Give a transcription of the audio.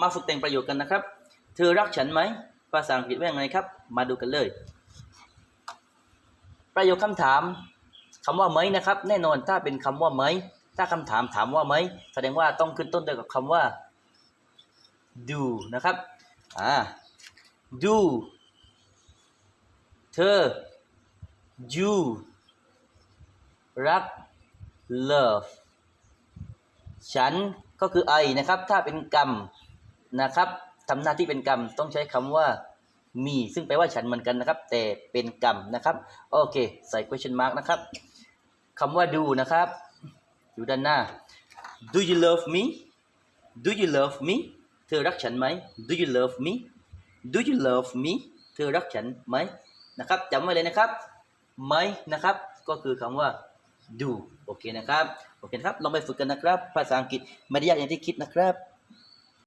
มาฝึกแต่งประโยคกันนะครับ เธอรักฉันไหม ภาษาอังกฤษว่ายังไงครับ มาดูกันเลย ประโยคคำถามคำว่าไหมนะครับ แน่นอนถ้าเป็นคำว่าไหม ถ้าคำถามถามว่าไหม แสดงว่าต้องขึ้นต้นด้วยกับคำว่า do นะครับ อ่า do เธอ you รัก love ฉันก็คือ I นะครับ ถ้าเป็นกรรม นะครับทำหน้าที่เป็นกรรมต้องใช้คำว่ามี ซึ่งแปลว่าฉันเหมือนกันนะครับ แต่เป็นกรรมนะครับ โอเค ใส่ question mark นะครับคำว่า do นะครับ อยู่ด้านหน้า do you love me do you love me เธอรักฉันไหม do you love me do you love me เธอรักฉันไหมนะครับจำไว้เลยนะครับไหมนะครับ ก็คือคำว่า do โอเคนะครับ โอเคนะครับ ลองไปฝึกกันนะครับ ภาษาอังกฤษไม่ได้ยากอย่างที่คิดนะครับ